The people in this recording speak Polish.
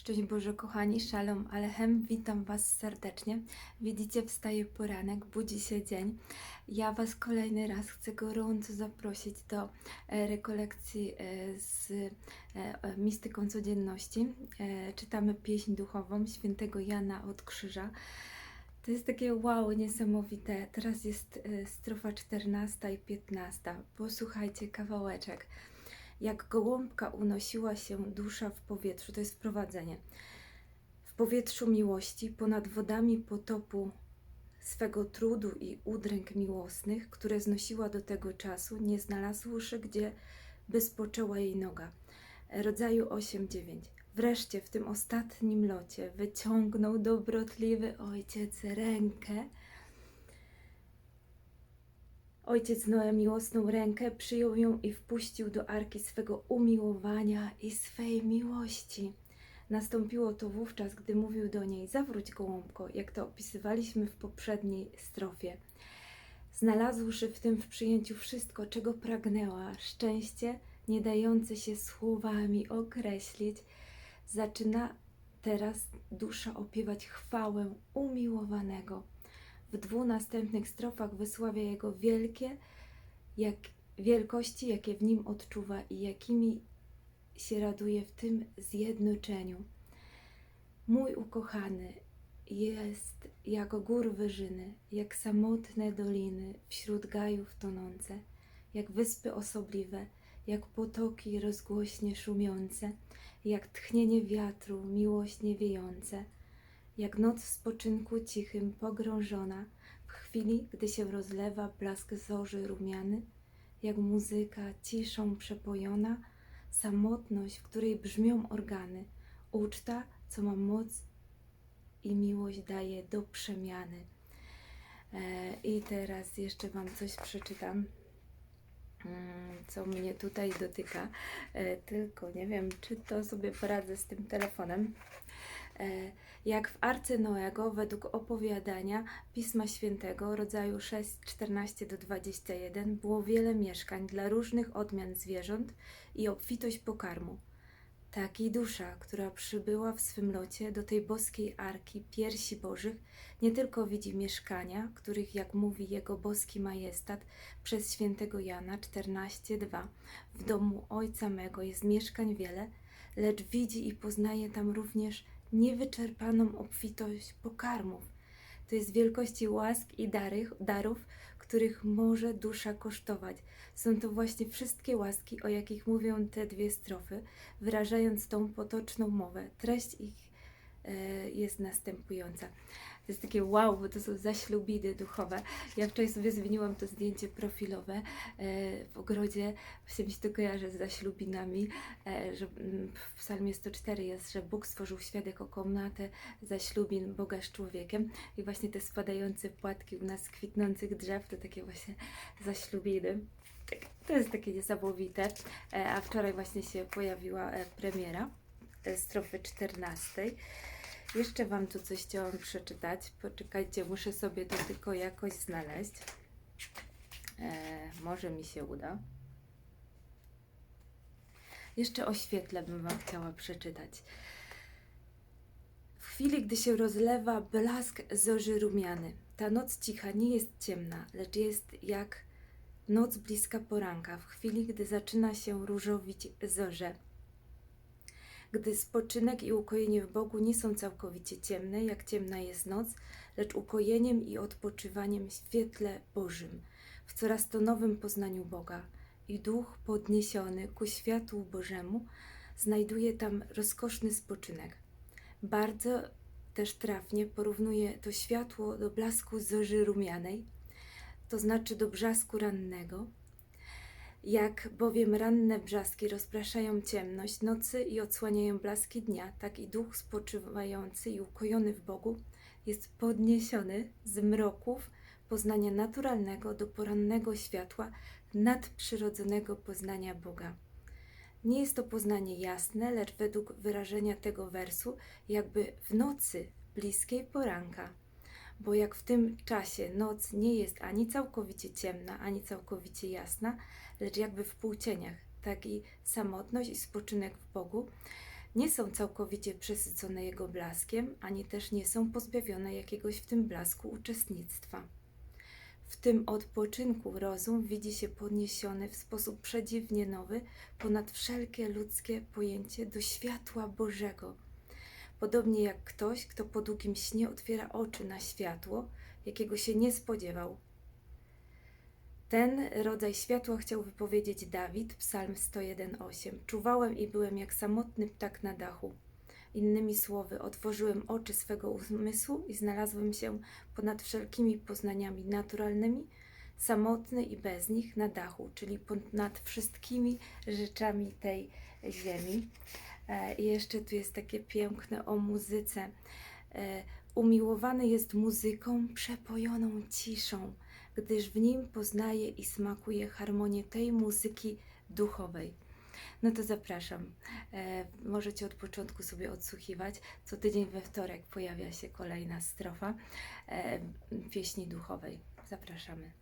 Szczęść Boże, kochani, szalom alechem, witam Was serdecznie. Widzicie, wstaje poranek, budzi się dzień. Ja Was kolejny raz chcę gorąco zaprosić do e, rekolekcji e, z e, mistyką codzienności. Czytamy pieśń duchową świętego Jana od Krzyża. To jest takie wow, niesamowite. Teraz jest strofa 14 i 15. Posłuchajcie kawałeczek jak gołąbka unosiła się dusza w powietrzu, to jest wprowadzenie. W powietrzu miłości, ponad wodami potopu swego trudu i udręk miłosnych, które znosiła do tego czasu, nie znalazłszy, gdzie by spoczęła jej noga. Rodzaju 8-9. Wreszcie w tym ostatnim locie wyciągnął dobrotliwy ojciec rękę, Ojciec Noe miłosną rękę przyjął ją i wpuścił do arki swego umiłowania i swej miłości. Nastąpiło to wówczas, gdy mówił do niej: Zawróć gołąbko, jak to opisywaliśmy w poprzedniej strofie. Znalazłszy w tym w przyjęciu wszystko, czego pragnęła, szczęście, nie dające się słowami określić, zaczyna teraz dusza opiewać chwałę umiłowanego w dwóch następnych strofach wysławia Jego wielkie jak, wielkości, jakie w nim odczuwa i jakimi się raduje w tym zjednoczeniu. Mój ukochany jest jak gór wyżyny, jak samotne doliny wśród gajów tonące, jak wyspy osobliwe, jak potoki rozgłośnie szumiące, jak tchnienie wiatru miłośnie wiejące – jak noc w spoczynku cichym pogrążona, w chwili, gdy się rozlewa blask zorzy rumiany, jak muzyka ciszą przepojona, samotność, w której brzmią organy, uczta, co ma moc i miłość daje do przemiany. E, I teraz jeszcze Wam coś przeczytam, mm, co mnie tutaj dotyka, e, tylko nie wiem, czy to sobie poradzę z tym telefonem. E, jak w Arce Noego, według opowiadania Pisma Świętego, rodzaju 6, 14 do 21, było wiele mieszkań dla różnych odmian zwierząt i obfitość pokarmu. Tak i dusza, która przybyła w swym locie do tej boskiej arki piersi Bożych, nie tylko widzi mieszkania, których, jak mówi jego boski majestat przez świętego Jana 14:2, w domu Ojca mego jest mieszkań wiele, lecz widzi i poznaje tam również niewyczerpaną obfitość pokarmów. To jest wielkości łask i dary, darów, których może dusza kosztować. Są to właśnie wszystkie łaski, o jakich mówią te dwie strofy, wyrażając tą potoczną mowę. Treść ich e, jest następująca. To jest takie wow, bo to są zaślubiny duchowe. Ja wczoraj sobie zmieniłam to zdjęcie profilowe e, w ogrodzie. Właśnie mi się to kojarzy z zaślubinami, e, że mm, w psalmie 104 jest, że Bóg stworzył świat jako komnatę zaślubin Boga z człowiekiem i właśnie te spadające płatki u nas kwitnących drzew to takie właśnie zaślubiny. To jest takie niesamowite. E, a wczoraj właśnie się pojawiła premiera strofy 14. Jeszcze Wam tu coś chciałam przeczytać. Poczekajcie, muszę sobie to tylko jakoś znaleźć. E, może mi się uda. Jeszcze o świetle bym Wam chciała przeczytać. W chwili, gdy się rozlewa blask zorzy rumiany, ta noc cicha nie jest ciemna, lecz jest jak noc bliska poranka, w chwili, gdy zaczyna się różowić zorze gdy spoczynek i ukojenie w Bogu nie są całkowicie ciemne, jak ciemna jest noc, lecz ukojeniem i odpoczywaniem w świetle Bożym, w coraz to nowym poznaniu Boga. I duch podniesiony ku światłu Bożemu znajduje tam rozkoszny spoczynek. Bardzo też trafnie porównuje to światło do blasku zorzy rumianej, to znaczy do brzasku rannego, jak bowiem ranne brzaski rozpraszają ciemność nocy i odsłaniają blaski dnia, tak i duch spoczywający i ukojony w Bogu jest podniesiony z mroków poznania naturalnego do porannego światła nadprzyrodzonego poznania Boga. Nie jest to poznanie jasne, lecz według wyrażenia tego wersu, jakby w nocy bliskiej poranka. Bo jak w tym czasie noc nie jest ani całkowicie ciemna, ani całkowicie jasna, lecz jakby w półcieniach, tak i samotność i spoczynek w Bogu Nie są całkowicie przesycone jego blaskiem, ani też nie są pozbawione jakiegoś w tym blasku uczestnictwa. W tym odpoczynku rozum widzi się podniesiony w sposób przedziwnie nowy ponad wszelkie ludzkie pojęcie do światła Bożego. Podobnie jak ktoś, kto po długim śnie otwiera oczy na światło, jakiego się nie spodziewał. Ten rodzaj światła chciał wypowiedzieć Dawid, Psalm 101:8. Czuwałem i byłem jak samotny ptak na dachu. Innymi słowy, otworzyłem oczy swego umysłu i znalazłem się ponad wszelkimi poznaniami naturalnymi, samotny i bez nich na dachu, czyli ponad wszystkimi rzeczami tej ziemi. E, I jeszcze tu jest takie piękne o muzyce. E, Umiłowany jest muzyką przepojoną ciszą, gdyż w nim poznaje i smakuje harmonię tej muzyki duchowej. No to zapraszam. E, możecie od początku sobie odsłuchiwać. Co tydzień we wtorek pojawia się kolejna strofa pieśni duchowej. Zapraszamy.